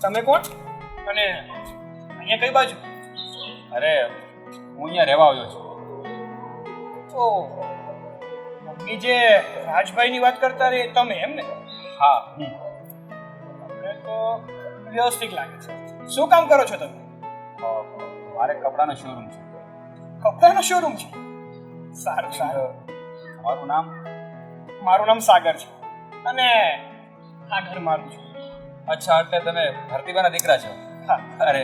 તમે કોણ? અને અહીંયા કઈ બાજુ? અરે હું અહીંયા રહેવા આવ્યો છું. તો મમ્મી જે રાજભાઈની વાત કરતા રહે તમે એમ ને? હા હું. મને તો વ્યવસ્થિત લાગે છે. શું કામ કરો છો તમે? મારે કપડાનો શોરૂમ છે. કપડાનો શોરૂમ છે? સારું સારું. મારું નામ? મારું નામ સાગર છે. અને આ ઘર મારું છે. અચ્છા એટલે તમે ભરતીબાના દીકરા છો? હા. અરે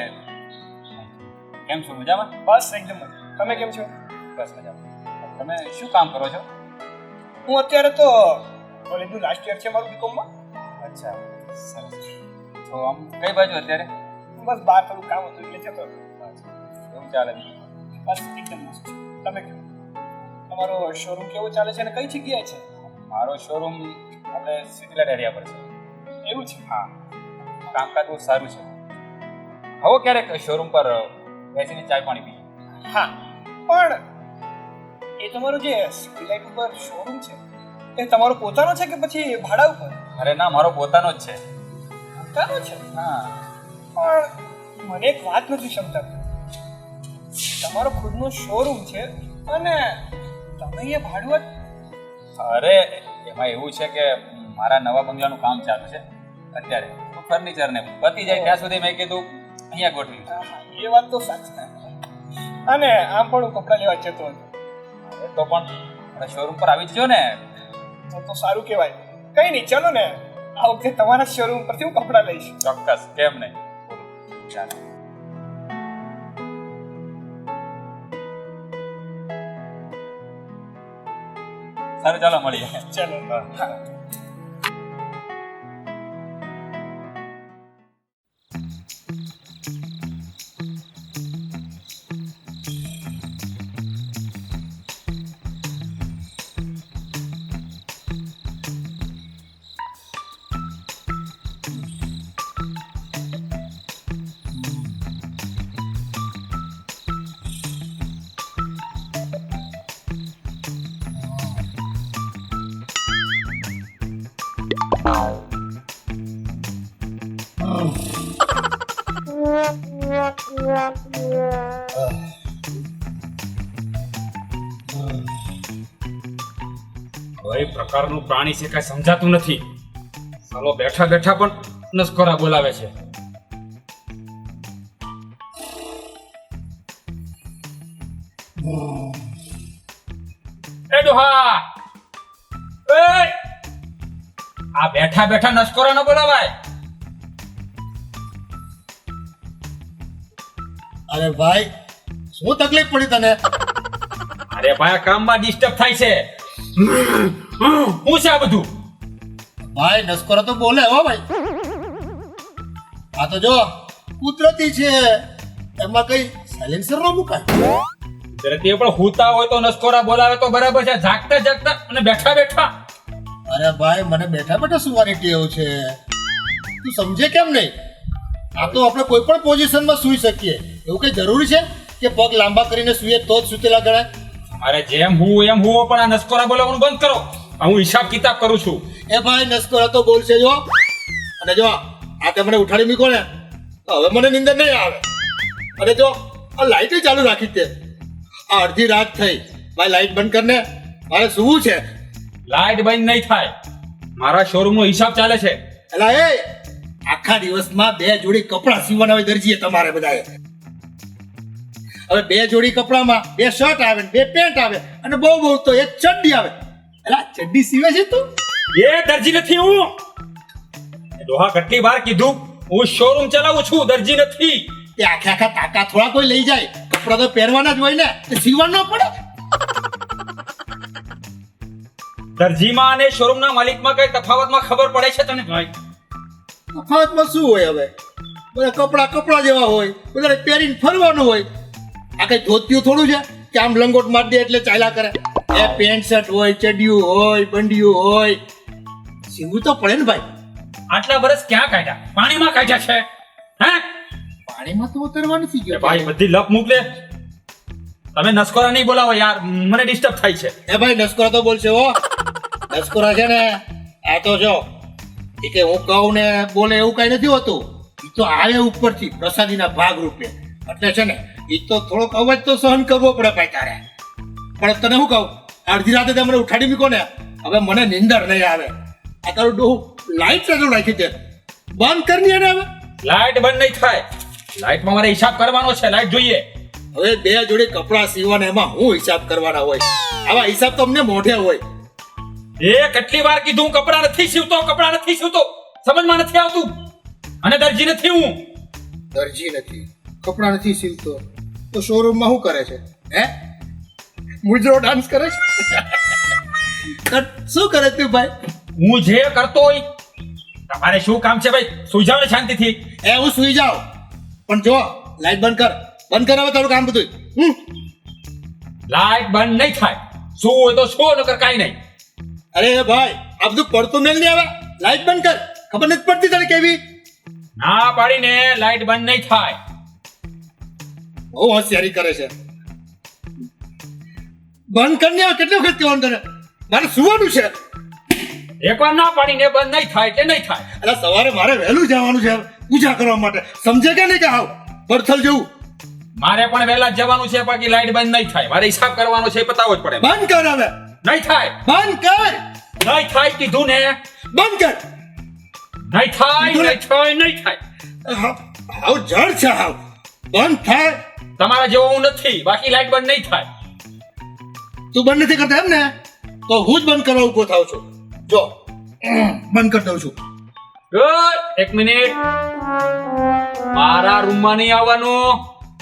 કેમ છો? મજામાં? બસ એકદમ. તમે કેમ છો? બસ મજામાં. તમે શું કામ કરો છો? હું અત્યારે તો કોલેજનું લાસ્ટ યર છે મારું બીકોમમાં અચ્છા સરસ. તો આમ કઈ બાજુ અત્યારે? બસ બહાર થોડું કામ હતું એટલે જતો. એવું ચાલે બસ એકદમ મસ્ત. તમે કહો તમારો શોરૂમ કેવો ચાલે છે અને કઈ જગ્યાએ છે? મારો શોરૂમ આપણે સિટીલાઇટ એરિયા પર છે. એવું છે? હા. કામકાજ બહુ સારું છે. હવે ક્યારેક શોરૂમ પર બેસીને ચાય પાણી પીએ? હા. પણ એ તમારો જે સિટીલાઇટ ઉપર શોરૂમ છે એ તમારો પોતાનો છે કે પછી ભાડા ઉપર? અરે ના મારો પોતાનો જ છે. પોતાનો છે? હા. પણ મને એક વાત નથી સમજાતી. તમારો ખુદનો શોરૂમ છે અને તમે એ ભાડું અરે એમાં એવું છે કે મારા નવા બંગલાનું કામ ચાલુ છે. અત્યારે. ફર્નિચર ને પતી જાય ત્યાં સુધી મેં કીધું અહીંયા ગોઠવી એ વાત તો સાચી અને આમ પણ હું કપડાં લેવા જતો હતો. તો પણ શોરૂમ પર આવી જજો ને. તો તો સારું કહેવાય. કઈ નહીં ચલો ને. આ વખતે તમારા શોરૂમ પરથી હું કપડાં લઈશ. ચોક્કસ કેમ નહીં? ચાલો. સારું ચાલો મળીએ. ચલો કઈ પ્રકારનું પ્રાણી છે કઈ સમજાતું નથી. ચાલો બેઠા બેઠા પણ નસકોરા બોલાવે છે. એ ડોહા! આ બેઠા બેઠા નસકોરા ન બોલાવાય. અરે ભાઈ, શું તકલીફ પડી તને? અરે ભાઈ કામમાં ડિસ્ટર્બ થાય છે. શું છે આ બધું? ભાઈ નસકોરો તો બોલે હો ભાઈ. આ તો જો કુદરતી છે. એમાં કઈ સાયલેન્સર ન મુકાય. કુદરતી પણ હોતા હોય તો નસકોરા બોલાવે તો બરાબર છે. જાગતા જાગતા અને બેઠા બેઠા. અરે ભાઈ મને બેઠા બેઠા સુવાની ટેવ છે. તું સમજે કેમ નહીં? આ તો આપણે કોઈ પણ પોઝિશનમાં સૂઈ શકીએ. એવું કઈ જરૂરી છે કે પગ લાંબા કરીને સૂઈએ તો જ સૂતેલા ગણાય? અરે જેમ હું એમ હું પણ આ નસકોરા બોલવાનું બંધ કરો. હું હિસાબ કિતાબ કરું છું. એ ભાઈ નસકોરા તો બોલશે જો. અને જો આ તે મને ઉઠાડી મૂકો ને તો હવે મને નિંદર નહીં આવે. અને જો આ લાઈટ ચાલુ રાખી તે આ અડધી રાત થઈ. ભાઈ લાઈટ બંધ કરને મારે શું છે. લાઈટ બંધ નહીં થાય. મારા શોરૂમ નો હિસાબ ચાલે છે. એટલે એ આખા દિવસમાં બે જોડી કપડાં સીવવાના હોય દરજીએ તમારે બધાએ. હવે બે જોડી કપડામાં બે શર્ટ આવે ને બે પેન્ટ આવે અને બહુ બહુ તો એક ચડ્ડી આવે. એટલે ચડ્ડી સીવે છે તું? એ દરજી નથી હું. દોહા કેટલી વાર કીધું હું શોરૂમ ચલાવું છું દરજી નથી. એ આખા આખા તાકા થોડા કોઈ લઈ જાય. કપડા તો પહેરવાના જ હોય ને તે સીવવા ન પડે. દરજીમાં અને શોરૂમના માલિકમાં કઈ તફાવતમાં ખબર પડે છે તને? ભાઈ. તફાવતમાં શું હોય હવે? બધા કપડા કપડા જેવા હોય બધાને પહેરીને ફરવાનું હોય. આ કઈ ધોતિયું થોડું છે? કે આમ લંગોટ મારી દે એટલે ચાલ્યા કરે? એ પેન્ટ શર્ટ હોય ચડિયું હોય બંડિયું હોય. સીવું તો પડે ને ભાઈ. આટલા વર્ષ ક્યાં કાઢ્યા? પાણીમાં કાઢ્યા છે. હે? પાણીમાં તો ઉતરવા નથી ગયો. ભાઈ બધી લપ મૂક દે તમે નસકોરા નહીં બોલાવો યાર. મને ડિસ્ટર્બ થાય છે. એ ભાઈ નસકોરા તો બોલશે હો. નસકોરા છે ને આ તો જો એ કે હું કહું ને બોલે એવું કઈ નથી હોતું. એ તો આવે ઉપરથી પ્રસાદીના ભાગ રૂપે એટલે છે ને એ તો થોડોક અવાજ તો સહન કરવો પડે ભાઈ તારે. પણ તને શું કહું અડધી રાતે તમને ઉઠાડી મૂકો ને હવે મને નિંદર નહીં આવે. આ તારું ડોહું લાઈટ ચાલુ રાખી દે બંધ કરી ને હવે. લાઈટ બંધ નહીં થાય. લાઈટમાં મારે હિસાબ કરવાનો છે લાઈટ જોઈએ. હવે બે જોડે કપડાં સીવવાના એમાં હું હિસાબ કરવાના હોય? આવા હિસાબ તો અમને મોઢે હોય. એ કેટલી વાર કીધું કપડા નથી સીવતો કપડા નથી સીવતો. સમજમાં નથી આવતું. અને દરજી નથી હું. દરજી નથી. કપડાં નથી સીવતો. તો શોરૂમમાં શું કરે છે? હે? મુજરો ડાન્સ કરે છે? શું કરે તું ભાઈ? હું જે કરતો હોય તમારે શું કામ છે ભાઈ? સુઈ જાવ ને શાંતિથી. એ હું સુઈ જાવ પણ જો લાઈટ બંધ કર. બંધ કર હવે તારું કામ બધું હમ. લાઈટ બંધ નહીં થાય. શું હોય તો શું નકર કાંઈ નહીં. અરે ભાઈ આ બધું પડતું મેલ નહીં આવે. લાઈટ બંધ કર. ખબર નથી પડતી તને કેવી? ના પાડીને લાઈટ બંધ નહીં થાય. બહુ હોશિયારી કરે છે. બંધ કર ને કેટલી વખત કહેવાનું તને? મારે સુવાનું છે. એકવાર ના પાડીને બંધ નહીં થાય એટલે નહીં થાય. એટલે સવારે મારે વહેલું જવાનું છે પૂજા કરવા માટે. સમજે કે નહીં કે આવ? બરથલ જેવું? મારે પણ વહેલા જવાનું છે બાકી લાઈટ બંધ નહીં થાય. મારે હિસાબ કરવાનો છે પતાવો જ પડે બંધ કર હવે. નહીં થાય. બંધ કર. નહીં થાય કીધું ને. બંધ કર. નહીં થાય નહીં થાય નહીં થાય. હાવ જડ છે આવ બંધ થાય. તમારા જેવો હું નથી બાકી લાઈટ બંધ નહીં થાય. તું બંધ નથી કરતા એમ ને તો હું જ બંધ કરવા ઊભો થાવ છું. જો બંધ કરી દઉં છું. એક મિનિટ મારા રૂમમાં નહીં આવવાનું.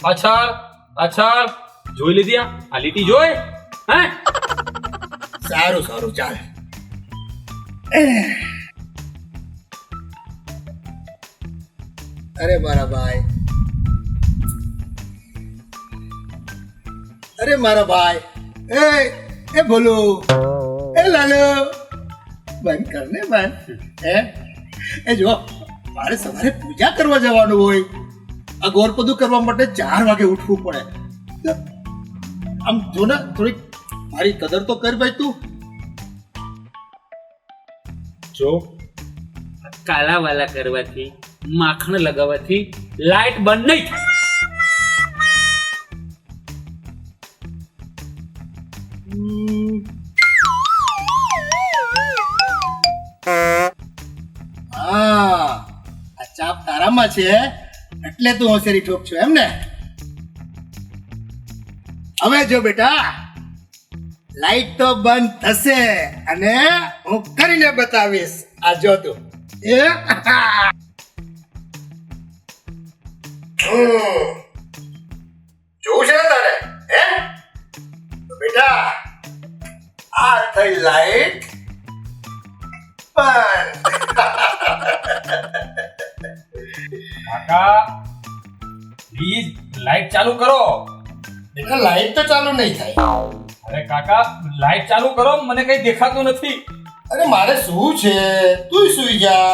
પાછળ પાછળ. જોઈ લીધી આ? આ લીટી જોઈ? હે? સારું સારું ચાલ. અરે મારા ભાઈ. અરે મારા ભાઈ, એ એ ભોલો, એ લાલો, બંધ કર ને બંધ. હે? એ જો મારે સવારે પૂજા કરવા જવાનું હોય. આ ગોરપદું કરવા માટે ચાર વાગે ઉઠવું પડે. આમ જો ને, થોડીક મારી કદર તો કર ભાઈ તું. જો. કાલા વાલા કરવાથી, માખણ લગાવવાથી લાઈટ બંધ નહીં થાય. તારામાં છે. એટલે તું હોશિયારી ઠોક છો એમ ને હવે જો બેટા, લાઈટ તો બંધ થશે અને હું કરીને બતાવીશ. આ જો તું. એ. જોવું છે તારે? હે? બેટા, આ થઈ લાઈટ બંધ. કાકા પ્લીઝ લાઈટ ચાલુ કરો. બેટા લાઈટ તો ચાલુ નહીં થાય. અરે કાકા લાઈટ ચાલુ કરો મને કઈ દેખાતું નથી. અરે મારે શું છે? તું સુઈ જા.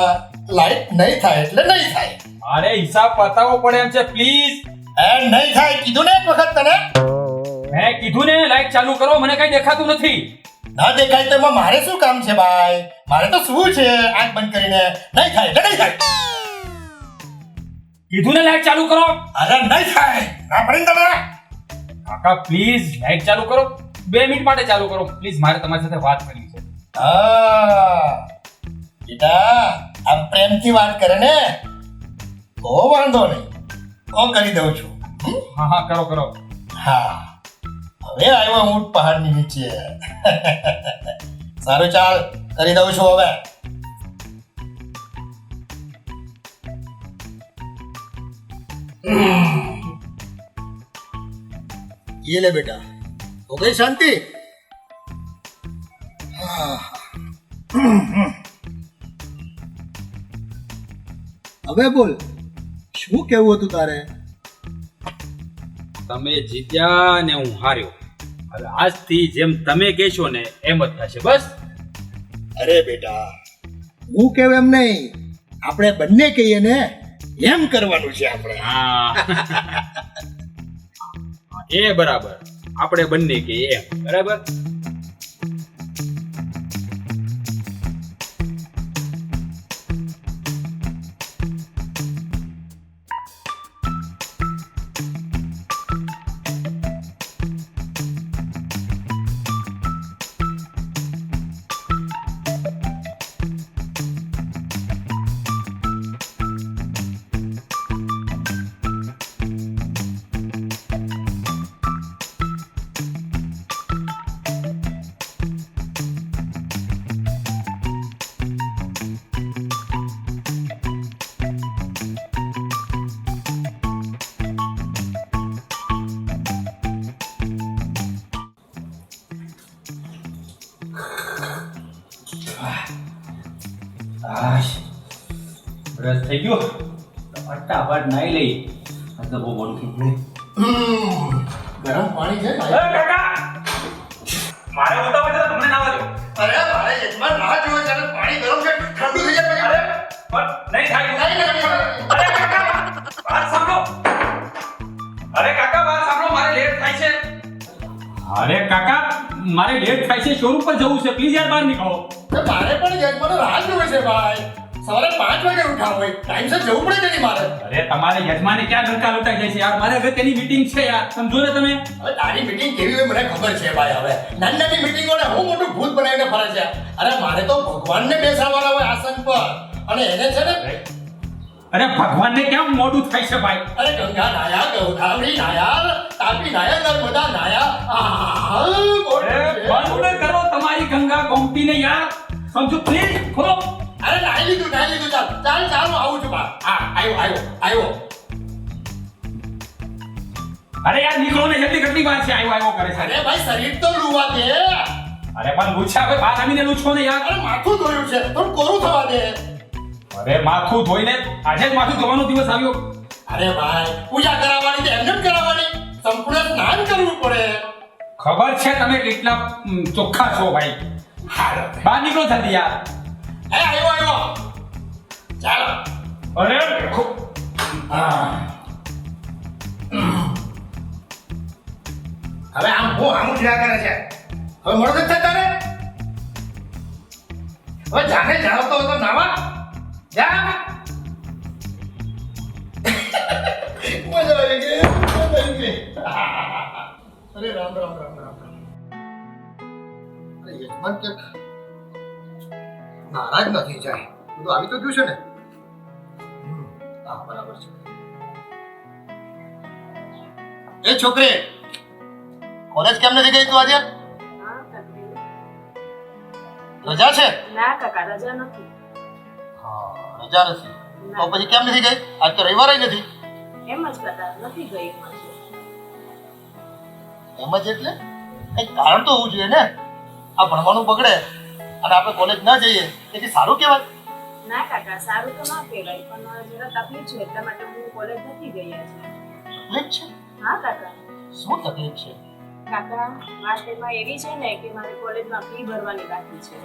લાઈટ નહીં થાય એટલે નહીં થાય. મારે હિસાબ પતાવવો પડે એમ છે પ્લીઝ એ નહીં થાય. કીધું ને એક વખત તને? મેં કીધું ને લાઈટ ચાલુ કરો મને કઈ દેખાતું નથી. ના દેખાય તો એમાં મારે શું કામ છે ભાઈ? મારે તો શું છે? આંખ બંધ કરીને. નહીં થાય એટલે નહીં થાય. કીધું ને લાઈટ ચાલુ કરો. અરે નહીં થાય. ના પડી તમે? કાકા પ્લીઝ લાઈટ ચાલુ કરો. બે મિનિટ માટે ચાલુ કરો. પ્લીઝ મારે તમારી સાથે વાત કરવી છે. હા. બેટા આમ પ્રેમથી વાત કરે ને? કો વાંધો નહીં. કો કરી દઉં છું. હા હા કરો કરો. હા. હવે આવ્યો હું પહાડની નીચે. સારું ચાલ. કરી દઉં છું હવે. ये ले बेटा हो गई शांति हाँ। હવે બોલ શું કેવું હતું તારે તમે જીત્યા ને હું હાર્યો હવે આજથી જેમ તમે કહેશો ને એમ જ થશે બસ અરે બેટા હું કેવું એમ નહીં આપણે બંને કહીએ ને એમ કરવાનું છે આપણે. હા. એ બરાબર. આપણે બંને કે એમ. બરાબર? ફ્રેશ થઈ ગયો. ફટાફટ નાઈ લઈ. આ તો બહુ થઈ ગરમ પાણી છે એ ને? કાકા! મારે છે તમને અરે મારે યજમાન રાહ જોવે છે પાણી ગરમ છે ઠંડુ થઈ જાય અરે પણ નહીં થાય. નહીં, નહીં, નહીં. અરે કાકા વાત સાંભળો. અરે કાકા વાત સાંભળો મારે લેટ થાય છે. અરે કાકા મારે લેટ થાય છે. શોરૂમ પર જવું છે. પ્લીઝ યાર બહાર નીકળો. તો મારે પણ યજમાનો રાહ જોવે છે ભાઈ. સવારે પાંચ વાગે ઉઠા હોય. ટાઈમસર જવું પડે તેની મારે. અરે તમારે યજમાને ક્યાં ધક્કા લૂંટાઈ જાય છે યાર? મારે હવે તેની મીટિંગ છે યાર. સમજો ને તમે. હવે તારી મીટિંગ કેવી હોય મને ખબર છે ભાઈ હવે. નાની નાની મીટિંગોને હું મોટું ભૂત બનાવીને ફરે છે. અરે મારે તો ભગવાનને બેસાડવાના હોય આસન પર. અને એને છે ને અરે ભગવાનને કેમ મોડું થાય છે ભાઈ? અરે ગંગા નાયા ગૌધાવરી નાયા તાપી નાયા નર્મદા નાયા. અરે બંધ કરો તમારી ગંગા ગોમતીને યાર. સમજો પ્લીઝ ખોલો. અરે નાઈ લીધું નાઈ લીધું ચાલ ચાલ ચાલ હું આવું છું બા હા આવ્યો આવ્યો આવ્યો અરે યાર નીકળો ને જલ્દી કેટલી વાર છે આવ્યો આવ્યો કરે છે? અરે ભાઈ શરીર તો રૂવા દે. અરે પણ લૂછા ભાઈ બહાર આવીને લૂછો ને યાર. અરે માથું ધોયું છે થોડું કોરું થવા દે. અરે માથું ધોઈને આજે જ માથું ધોવાનો દિવસ આવ્યો. અરે ભાઈ પૂજા કરાવવાની તો એમને કરાવવાની? સંપૂર્ણ સ્નાન કરવું પડે. ખબર છે તમે કેટલા ચોખ્ખા છો ભાઈ. હાલો. બહાર નીકળો જલ્દી યાર. એ આવ્યો આવ્યો. ચાલો. અરે હા. હવે આમ બહુ આમ ઉઠ્યા કરે છે. હવે મળો જ થતા ને? હવે જાને જાણતો હતો નાવા જા. મજા આવી ગઈ મજા આવી ગઈ. અરે રામ રામ રામ રામ રામ. અરે યજમાન કે નારાજ નથી જાય. બધું આવી તો ગયું છે ને. હા બરાબર છે. એ છોકરી કોલેજ કેમ નથી ગઈ તું આજે? રજા છે? ના કાકા રજા નથી. હા રજા નથી. તો પછી કેમ નથી ગઈ? આજ તો રવિવાર નથી. એમ જ કાકા નથી ગઈ એમ જ. એટલે? કંઈક કારણ તો હોવું જોઈએ ને. આ ભણવાનું બગડે. અને આપણે કોલેજ ન જઈએ તેથી સારું કહેવાય. ના કાકા સારું તો ના કહેવાય પણ જરા તકલીફ છે એટલા માટે હું કોલેજ નથી ગઈ આજે તકલીફ છે? હા કાકા. શું તકલીફ છે? કાકા વાત એમાં એવી છે ને કે મારે કોલેજમાં ફી ભરવાની બાકી છે.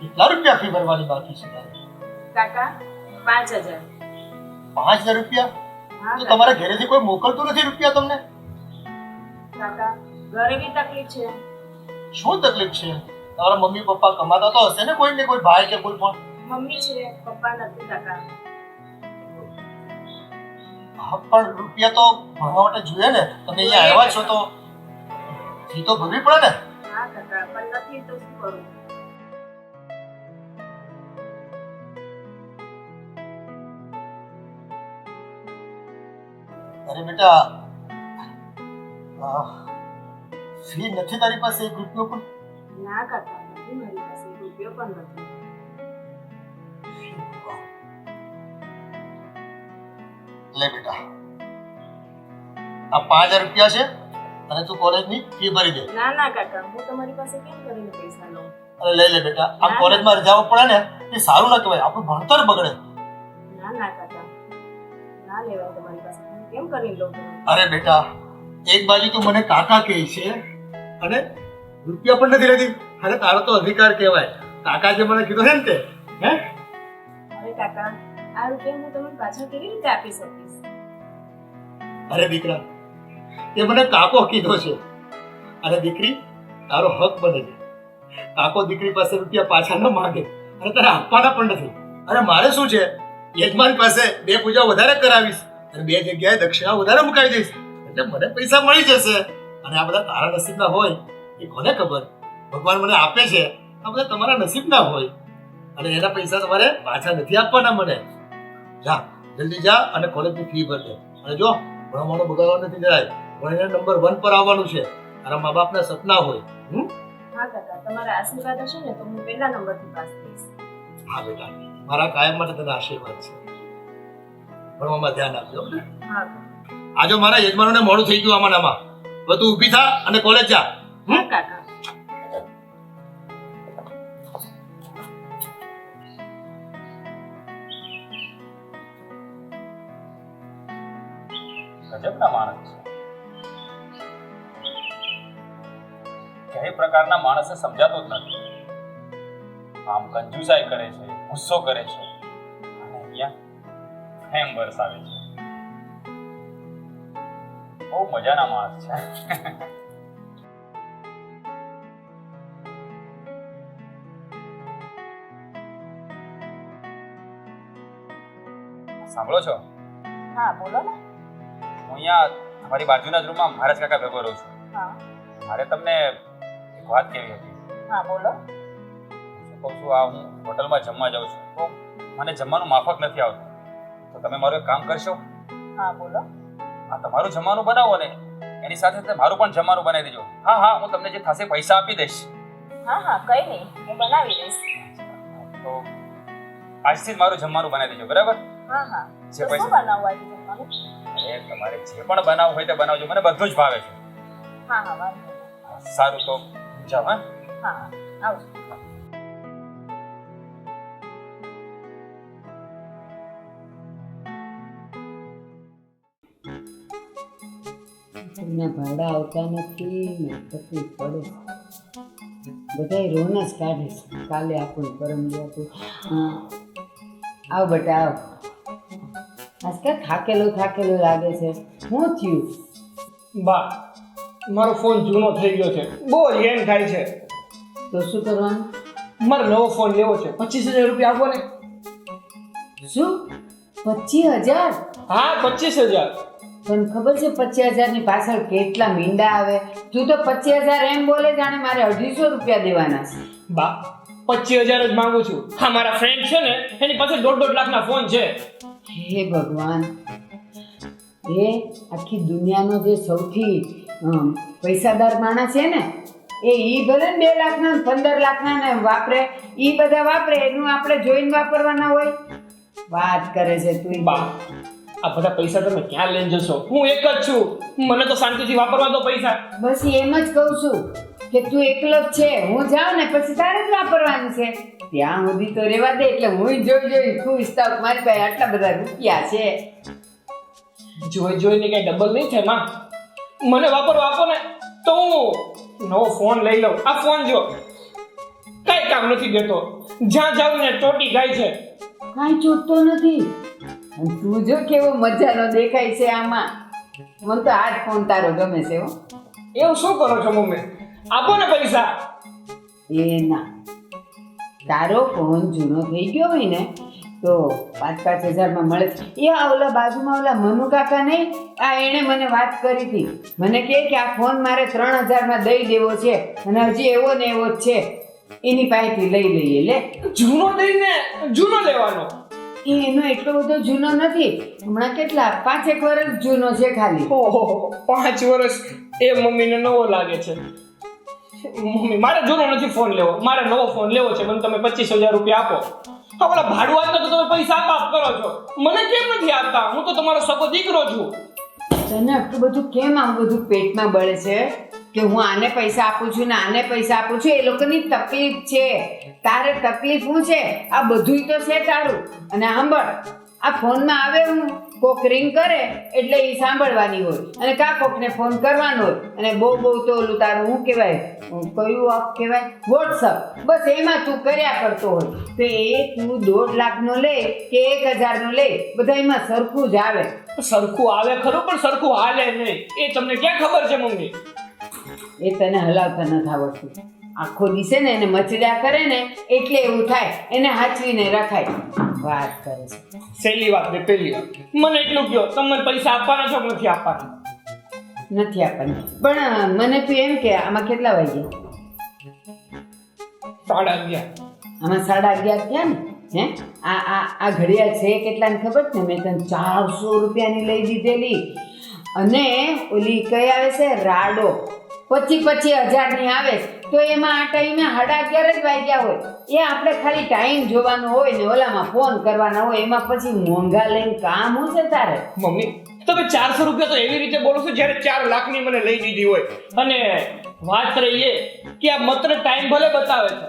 કેટલા રૂપિયા ફી ભરવાની બાકી છે કાકા પાંચ હજાર. પાંચ હજાર રૂપિયા? તો તમારા ઘરેથી કોઈ મોકલતું નથી રૂપિયા તમને? કાકા ઘરે બી તકલીફ છે. શું તકલીફ છે? તમારા મમ્મી પપ્પા કમાતા તો હશે ને કોઈ ને કોઈ ભાઈ કે કોઈ પણ? મમ્મી છે પપ્પા નથી કાકા. પણ રૂપિયા તો ભણવા માટે જોઈએ ને. તમે અહીંયા આવ્યા છો તો ફી તો ભરવી પડે ને. હા કાકા પણ નથી તો શું કરું? અરે બેટા ફી નથી તારી પાસે એક રૂપિયો પણ? ના કાકા નથી મારી પાસે રૂપિયો પણ નથી. લે બેટા. આ પાંચ રૂપિયા છે અને તું કોલેજની ફી ભરી દે. ના ના કાકા હું તમારી પાસે કેમ કરીને પૈસા લઉં? અરે લઈ લે બેટા. આ કોલેજમાં રજાઓ પડે ને એ સારું ના કહેવાય. આપણું ભણતર બગડે. ના ના કાકા. ના લેવા તમારી પાસે. કેમ કરી લઉં અરે બેટા એક બાજુ તું મને કાકા કહે છે અને રૂપિયા પણ નથી લેતી. અરે તારો તો અધિકાર કહેવાય. કાકા જે મને કીધો છે ને તે હે? અરે કાકા આ રૂપિયા હું તમને પાછા કેવી રીતે આપી શકીશ? અરે દીકરા એ મને કાકો કીધો છે. અરે દીકરી તારો હક બને છે. કાકો દીકરી પાસે રૂપિયા પાછા ન માંગે. અને તારે આપવાના પણ નથી. અરે મારે શું છે? યજમાન પાસે બે પૂજા વધારે કરાવીશ. અને બે જગ્યાએ દક્ષિણા વધારે મુકાવી દઈશ. એટલે મને પૈસા મળી જશે. અને આ બધા તારા નસીબના હોય. એ કોને ખબર? ભગવાન મને આપે છે. આ બધા તમારા નસીબના હોય. અને એના પૈસા તમારે પાછા નથી આપવાના મને. જા જલ્દી જા અને કોલેજની ફી ભર દે. અને જો ભણવાનો બગાડવા નથી જરાય ભણીને નંબર વન પર આવવાનું છે. તારા મા બાપના સપના હોય. હમ? હા કાકા તમારા આશીર્વાદ હશે ને તો હું પહેલા નંબરથી પાસ થઈશ. હા બેટા. મારા કાયમ માટે તને આશીર્વાદ છે. ભણવામાં ધ્યાન આપજો. હો. આજો મારા યજમાનોને મોડું થઈ ગયું આમાં આમાં. બધું ઊભી થા અને કોલેજ જા. હે કાકા ગજબના માણસ કઈ પ્રકારના માણસે સમજાતો જ નથી. આમ કંજુસાઈ કરે છે, ગુસ્સો કરે છે, અને અહીંયા પ્રેમ વરસાવે છે. બહુ મજાના માણસ છે. સાંભળો છો? હા બોલો ને. હું અહીંયા તમારી બાજુના જ રૂમમાં મહારાજ કાકા ભેગો રહું છું. હા. મારે તમને એક વાત કહેવી હતી. હા બોલો. શું કહું છું આ હું હોટલમાં જમવા જાઉં છું. તો મને જમવાનું માફક નથી આવતું. તો તમે મારું એક કામ કરશો? હા બોલો. આ તમારું જમવાનું બનાવો ને. એની સાથે સાથે મારું પણ જમવાનું બનાવી દેજો. હા હા હું તમને જે થશે પૈસા આપી દઈશ. હા હા કઈ નહીં. હું બનાવી દઈશ. તો આજથી જ મારું જમવાનું બનાવી દેજો બરાબર? હા હા. જે પૈસા- બનાવવા છે તમારે જે પણ બનાવવું હોય તે બનાવજો. મને બધું જ ભાવે છે. હા હા વાંધો સારું તો જાવ હા? આવજો ભાડા આવતા નથી. ને તકલીફ પડે. બધા રોન જ કાઢે છે. કાલે આપણું પરમ આવ બટા આવ. આજકાલ થાકેલો થાકેલો લાગે છે. શું થયું? બા મારો ફોન જૂનો થઈ ગયો છે. બહુ હેંગ થાય છે. તો શું કરવાનું? મારે નવો ફોન લેવો છે. પચીસ હજાર રૂપિયા આપો ને. શું? પચીસ હજાર? હા પચીસ હજાર. પણ ખબર છે પચીસ હજારની પાછળ કેટલા મીંડા આવે? તું તો પચીસ હજાર એમ બોલે જાણે મારે અઢીસો રૂપિયા દેવાના છે. બા પચીસ હજાર જ માંગુ છું. હા મારા ફ્રેન્ડ છે ને એની પાસે દોઢ દોઢ લાખના ફોન છે. હે ભગવાન. એ આખી દુનિયાનો જે સૌથી પૈસાદાર માણસ છે ને એ ઈ ભલે ને બે લાખના પંદર લાખના ને વાપરે ઈ બધા વાપરે એનું આપણે જોઈને વાપરવાના હોય. વાત કરે છે તું. બા આ બધા પૈસા તમે ક્યાં લઈને જશો? હું એક જ છું. મને તો શાંતિથી વાપરવા દો પૈસા. બસ એમ જ કહું છું. કે તું એકલો જ છે હું જાઉં ને પછી તારે જ વાપરવાનું છે. ત્યાં સુધી તો રેવા દે એટલે હું જોઈ જોઈ ખુશ થાવ મારી પાસે આટલા બધા રૂપિયા છે. જોઈ જોઈને કઈ ડબલ નહીં છે માં. મને વાપરવા આપો ને તો હું નવો ફોન લઈ લઉં. આ ફોન જો કઈ કામ નથી દેતો. જ્યાં જાઉં ને ચોટી જાય છે. કાંઈ ચોટતો નથી. તું જો કેવો મજાનો દેખાય છે આમાં. મને તો આ ફોન તારો ગમે છે હો. એવું શું કરો છો મમ્મી? આપો ને પૈસા. એ ના. તારો ફોન જૂનો થઈ ગયો હોય ને તો પાંચ પાંચ હજારમાં મળે. એ ઓલા બાજુમાં ઓલા મનુ કાકા નહીં આ એણે મને વાત કરી હતી. મને કહે કે આ ફોન મારે ત્રણ હજારમાં દઈ દેવો છે અને હજી એવો ને એવો જ છે. એની પાસેથી લઈ લઈએ લે. જૂનો દઈને જૂનો લેવાનો. એ એનો એટલો બધો જૂનો નથી. હમણાં કેટલા? પાંચેક વર્ષ જૂનો છે ખાલી. ઓહો પાંચ વર્ષ એ મમ્મીને નવો લાગે છે. મમ્મી, મારે જૂનો નથી ફોન લેવો. મારે નવો ફોન લેવો છે. મને તમે પચીસ હજાર રૂપિયા આપો. હા, ઓલા ભાડું આપતા તો તમે પૈસા આપ કરો છો. મને કેમ નથી આપતા? હું તો તમારો સગો દીકરો છું. તને આટલું બધું કેમ આમ બધું પેટમાં બળે છે? કે હું આને પૈસા આપું છું ને આને પૈસા આપું છું? એ લોકોની તકલીફ છે. તારે તકલીફ શું છે? આ બધુંય તો છે તારું. અને સાંભળ, આ ફોનમાં આવે હું? કોક રિંગ કરે એટલે એ સાંભળવાની હોય. અને કા કોકને ફોન કરવાનો હોય. અને બહુ બહુ તો ઓલું તારું શું કહેવાય? કયું આપ કહેવાય? વોટ્સઅપ બસ એમાં તું કર્યા કરતો હોય. તો એ તું દોઢ લાખનો લે કે એક હજારનો લે બધા એમાં સરખું જ આવે. સરખું આવે ખરું પણ સરખું હાલે નહીં. એ તમને ક્યાં ખબર છે મમ્મી? એ તને હલાવતા નથી આવડતું. આખો દિશે ને એને મચડ્યા કરે ને એટલે એવું થાય. એને હાચવીને રખાય. વાત કરે છે. સહેલી વાત ને પહેલી વાત. મને એટલું કહો તમને પૈસા આપવાના છો નથી આપવાના? નથી આપણને પણ મને તું એમ કે આમાં કેટલા વાગ્યા? સાડા અગિયાર. આમાં સાડા અગિયાર થયા ને હે? આ આ આ ઘડિયાળ છે કેટલાને ખબર છે? મેં તને ચારસો રૂપિયાની લઈ દીધેલી. અને ઓલી કઈ આવે છે? રાડો. પચી પચી હજારની આવે તો એમાં આ ટાઈમે સાડા અગિયાર જ વાગ્યા હોય. એ આપણે ખાલી ટાઈમ જોવાનો હોય ને ઓલામાં ફોન કરવાના હોય, એમાં પછી મોંઘા લઈને કામ હું છે તારે. મમ્મી, તમે ચારસો રૂપિયા તો એવી રીતે બોલો છો જ્યારે ચાર લાખની મને લઈ દીધી હોય. અને વાત રહી એ કે આ માત્ર ટાઈમ ભલે બતાવે છે.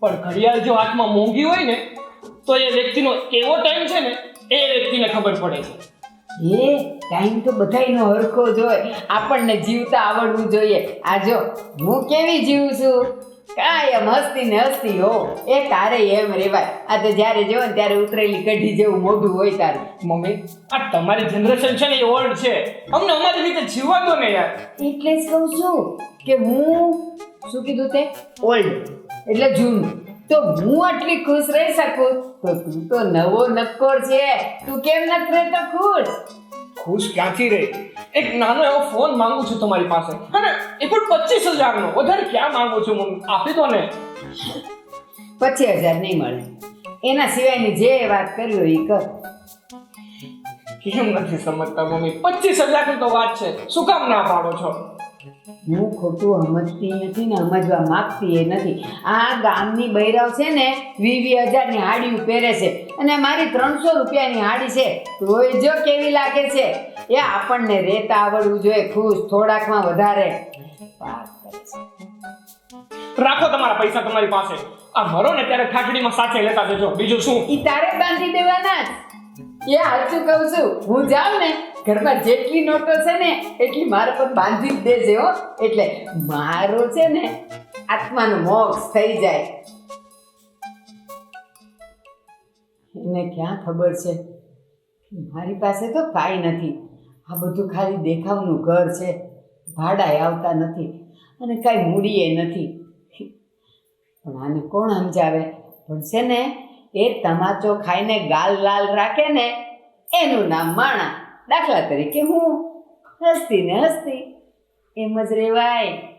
પણ ઘડિયાળ જો હાથમાં મોંઘી હોય ને, તો એ વ્યક્તિનો એવો ટાઈમ છે ને, એ વ્યક્તિને ખબર પડે છે. એ ટાઈમ તો બધાયનો હરખો જ હોય આપણને જીવતા આવડવું જોઈએ. આ જો હું કેવી જીવું છું? કાયમ હસતી ને હસતી હો એ તારે એમ રેવાય. આ તો જ્યારે જો ને ત્યારે ઉતરેલી કઢી જેવું મોઢું હોય તારું. મમ્મી આ તમારી જનરેશન છે ને એ ઓલ્ડ છે. અમને અમારી રીતે જીવવા દો ને યાર. એટલે જ કહું છું કે હું શું કીધું તે? ઓલ્ડ એટલે જૂનું. તો હું આટલી ખુશ રહી શકું? તો તું તો નવો નક્કોર છે. તું કેમ નથી રહેતો ખુશ? ખુશ ક્યાંથી રહે એક નાનો એવો ફોન માંગુ છું તમારી પાસે. અને એ પણ પચીસ હજારનો. વધારે ક્યાં માંગુ છું મમ્મી? આપી દો ને. પચીસ હજાર નહીં મળે. એના સિવાયની જે વાત કરી હોય એ કર કેમ નથી સમજતા મમ્મી? પચીસ હજારની તો વાત છે. શું કામ ના પાડો છો? હું ખોટું સમજતી નથી ને સમજવા માગતી એ નથી. આ ગામની બૈરાવ છે ને વી વી હજારની હાડી પહેરે છે. અને મારી ત્રણસો રૂપિયાની હાડી છે. તોય જો કેવી લાગે છે? એ આપણને રેતા આવડવું જોઈએ ખુશ થોડાકમાં વધારે. રાખો તમારા પૈસા તમારી પાસે. આ મરો ને ત્યારે ઠાઠડીમાં સાથે લેતા જજો. બીજું શું? ઈ તારે બાંધી દેવાના એ હાચું કહું છું. હું જાઉં ને, ઘરમાં જેટલી નોટો છે ને, એટલી મારા પર બાંધી જ દેજે હો. એટલે મારો છે ને, આત્માનો મોક્ષ થઈ જાય. એને ક્યાં ખબર છે? મારી પાસે તો કાંઈ નથી. આ બધું ખાલી દેખાવનું ઘર છે. ભાડાએ આવતા નથી અને કાંઈ મૂડીએ નથી. પણ આને કોણ સમજાવે? પણ છે ને એ તમાચો ખાઈને ગાલ લાલ રાખે ને, એનું નામ માણા. દાખલા તરીકે હું હસતી ને હસતી. એમ જ રેવાય.